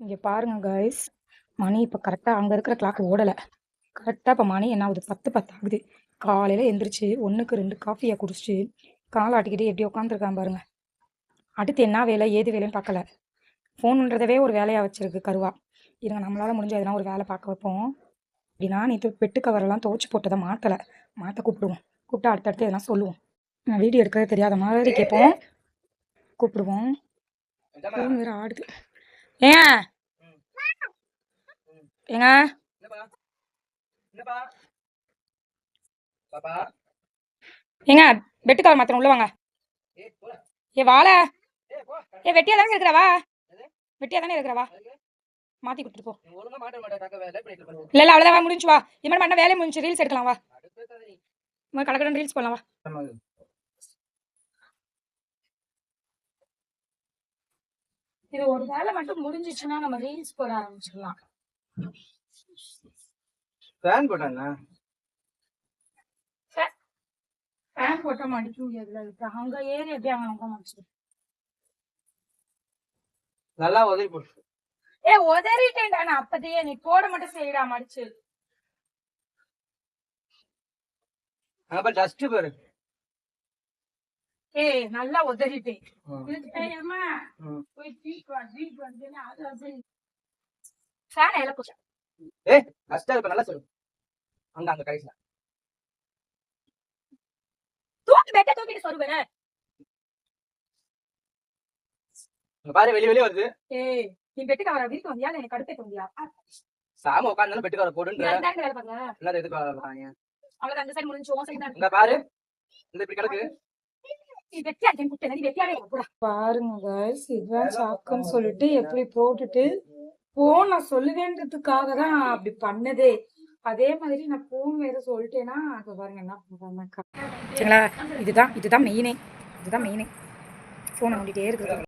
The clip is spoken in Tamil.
இங்கே பாருங்க கைஸ் மணி இப்போ கரெக்டாக அங்கே இருக்கிற கிளாக் ஓடலை. கரெக்டாக இப்போ மணி என்ன ஆகுது? பத்து பத்து ஆகுது. காலையில் எந்திரிச்சு ஒன்றுக்கு ரெண்டு காஃபியை குடிச்சிட்டு காலை ஆட்டிக்கிட்டு எப்படி உட்காந்துருக்கான் பாருங்க. அடுத்து என்ன வேலை ஏது வேலைன்னு பார்க்கல. ஃபோனுன்றதவே ஒரு வேலையாக வச்சிருக்கு கருவா. இருங்க நம்மளால் முடிஞ்ச எதனா ஒரு வேலை பார்க்க வைப்போம். அப்படின்னா நேற்று பெட்டு கவரெல்லாம் துவச்சி போட்டதை மாற்றலை மாற்ற கூப்பிடுவோம். கூப்பிட்டா அடுத்தடுத்து எதனா சொல்லுவோம். நான் வீடியோ எடுக்கிறது தெரியாத மாதிரி கேட்போம். கூப்பிடுவோம். ஃபோன் வேறு ஆடுது. ஏங்க? ஏங்க? என்னப்பா என்னப்பா பாப்பா ஏங்க பெட்டு கவர் மாத்திரம் உள்ள வாங்க. ஏ வாழ. ஏ வெட்டியா தானே இருக்கிறவா எது? வெட்டியா தானே இருக்கிறவா மாத்தி கொடுத்துட்டு போ. இல்ல இல்ல அவ்வளவுதான் வா, முடிஞ்சு வா. இனிமேல் பண்ண வேலையை முடிஞ்சு ரீல்ஸ் எடுக்கலாம் வா. அடுத்து ரீல்ஸ் போடலாம் வா. இது ஒரு வேலை மட்டும் முடிஞ்சிச்சுன்னா நம்ம ரீல்ஸ் போட ஆரம்பிச்சிடலாம். ஃபேன் போட்டாங்க. ஃபேன் போட்டா மடிக்க முடியாதுல இருக்கு அங்க ஏறி எப்படி அங்க நம்ப முடிச்சு நல்லா உதவி போட்டு ஏ உதறிட்டேன்டா நான் அப்பதையே நீ போட மட்டும் செய்யடா மடிச்சு அங்க பாரு டஸ்ட் பாரு ஏய் நல்லா உதறிட்டேன். இதுக்கு ஃபேன் எல்லாம் போச்சு ஏய் டஸ்டா இருக்க நல்லா சொல்லு. அங்க அங்க கடைசில தூக்கி பெட்ட தூக்கிட்டு சொல்லுவேன் பாரு வெளிய வெளிய வருது. ஏய் நீ பெட்டுக்கு வீட்டுக்கு வந்தியா? எனக்கு கடுப்பே வந்தியா? சாம உட்கார்ந்தாலும் பெட்டு கவரை போடுன்ற. பாருங்க வேலை பார்க்கறாங்க? அவ்வளவு அந்த சைடு முடிஞ்சு உன் சைடு இங்க பாரு. இந்த இப்படி கிடக்கு. பாருங்க guys இதுதான் சாக்குன்னு சொல்லிட்டு எப்படி போட்டுட்டு போன் நான் சொல்லுவேன்றதுக்காக தான் அப்படி பண்ணதே. அதே மாதிரி நான் போன் வேற சொல்லிட்டேன்னா அது பாருங்க என்ன பண்றாங்க சரிங்களா? இதுதான் இதுதான் மெயினே இதுதான் மெயினே ஃபோனை நோண்டிட்டே இருக்குது